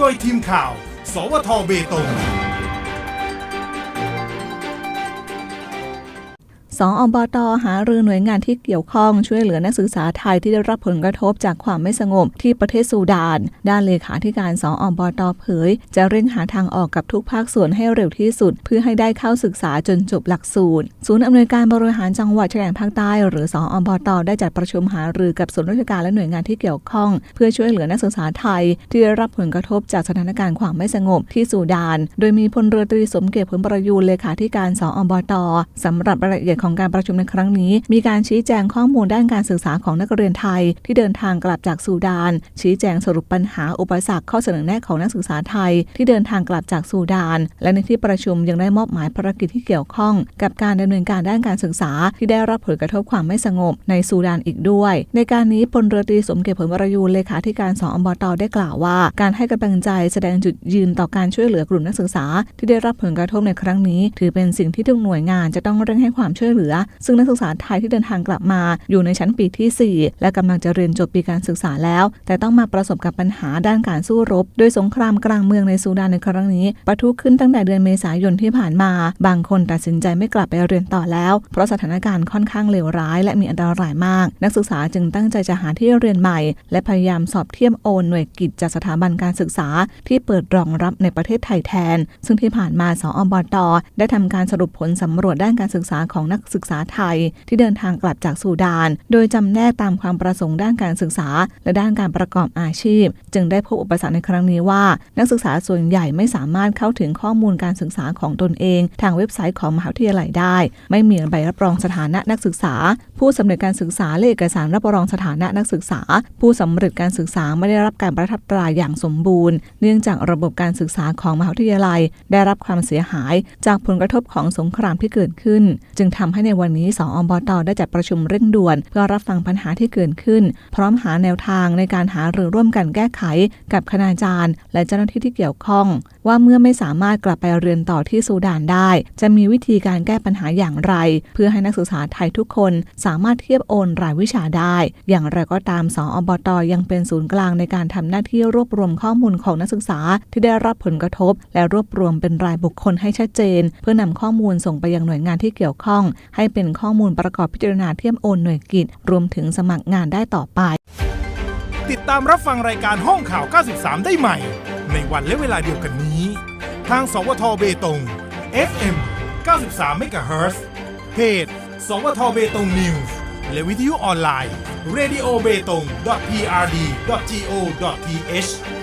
โดยทีมข่าว สวทเบตง สออบตหารือหน่วยงานที่เกี่ยวข้องช่วยเหลือนักศึกษาไทยที่ได้รับผลกระทบจากความไม่สงบที่ประเทศซูดาน ด้านเลขาธิการสออบตเผย จะเร่งหาทางออกกับทุกภาคส่วนให้เร็วที่สุด เพื่อให้ได้เข้าศึกษาจนจบหลักสูตร ศูนย์อำนวยการบริหารจังหวัดชายแดนภาคใต้ หรือสออบตได้จัดประชุมหารือกับส่วนราชการและหน่วยงานที่เกี่ยวข้อง เพื่อช่วยเหลือนักศึกษาไทย ที่ได้รับผลกระทบจากสถานการณ์ความไม่สงบที่ซูดาน โดยมีพลเรือตรีสมเกียรติผลประยูนเลขาธิการสออบตสำหรับรายละเอียดของของการประชุมในครั้งนี้ มีการชี้แจงข้อมูลด้านการศึกษาของนักเรียนไทย ที่เดินทางกลับจากซูดาน ชี้แจงสรุปปัญหาอุปสรรคข้อเสนอแนะของนักศึกษาไทย ที่เดินทางกลับจากซูดาน และในที่ประชุมยังได้มอบหมายภารกิจที่เกี่ยวข้อง กับการดำเนินการด้านการศึกษา ที่ได้รับผลกระทบความไม่สงบในซูดานอีกด้วย ในการนี้พลเรือตรีสมเกียรติผลปรยูนเลขาธิการสอบตได้กล่าวว่า การให้กำลังใจแสดงจุดยืนต่อการช่วยเหลือกลุ่มนักศึกษา ที่ได้รับผลกระทบในครั้งนี้ ถือเป็นสิ่งที่ทุกหน่วยงานจะต้องเร่งให้ความช่วยเหลือ ซึ่งนักศึกษาไทยที่เดินทางกลับมา อยู่ในชั้นปีที่ 4 และกำลังจะเรียนจบปีการศึกษาแล้ว แต่ต้องมาประสบกับปัญหาด้านการสู้รบ โดยสงครามกลางเมืองในซูดานในครั้งนี้ปะทุขึ้นตั้งแต่เดือนเมษายนที่ผ่านมา บางคนตัดสินใจไม่กลับไปเรียนต่อแล้ว เพราะสถานการณ์ค่อนข้างเลวร้าย และมีอันตรายมาก นักศึกษาจึงตั้งใจจะหาที่เรียนใหม่ และพยายามสอบเทียมโอนหน่วยกิจจากสถาบันการศึกษา ที่เปิดรองรับในประเทศไทยแทน ซึ่งที่ผ่านมาสอบตได้ทำการสรุปผลสำรวจด้านการศึกษาของนักศึกษาไทยที่เดินทางกลับจากสูดาน โดยจำแนกตามความประสงค์ด้านการศึกษา และด้านการประกอบอาชีพ จึงได้พบอุปสรรคในครั้งนี้ว่า นักศึกษาส่วนใหญ่ไม่สามารถเข้าถึงข้อมูลการศึกษาของตนเอง ทางเว็บไซต์ของมหาวิทยาลัยได้ ไม่มีใบรับรองสถานะนักศึกษา ผู้สำเร็จการศึกษาและเอกสารรับรองสถานะนักศึกษา ผู้สำเร็จการศึกษาไม่ได้รับการประทับตราอย่างสมบูรณ์ เนื่องจากระบบการศึกษาของมหาวิทยาลัย ได้รับความเสียหายจากผลกระทบของสงครามที่เกิดขึ้น จึงทำให้ในวันนี้สออบตได้จัดประชุมเร่งด่วน เพื่อรับฟังปัญหาที่เกิดขึ้น พร้อมหาแนวทางในการหารือร่วมกันแก้ไข กับคณาจารย์ และเจ้าหน้าที่ที่เกี่ยวข้อง ว่าเมื่อไม่สามารถกลับไปเรียนต่อที่ซูดานได้ จะมีวิธีการแก้ปัญหาอย่างไร เพื่อให้นักศึกษาไทยทุกคนสามารถเทียบโอนรายวิชาได้ อย่างไรก็ตามสออบตยังเป็นศูนย์กลางในการทำหน้าที่รวบรวมข้อมูลของนักศึกษาที่ได้รับผลกระทบ และรวบรวมเป็นรายบุคคลให้ชัดเจน เพื่อนำข้อมูลส่งไปยังหน่วยงานที่เกี่ยวข้อง ให้เป็นข้อมูลประกอบพิจารณาเทียบโอนหน่วยกิจ รวมถึงสมัครงานได้ต่อไป ติดตามรับฟังรายการห้องข่าว 93 ได้ใหม่ ในวันและเวลาเดียวกันนี้ ทางสวทเบตง FM 93 MHz เพจ สวทเบตงนิวส์และวิทยุออนไลน์ radio b e t o n g prd go th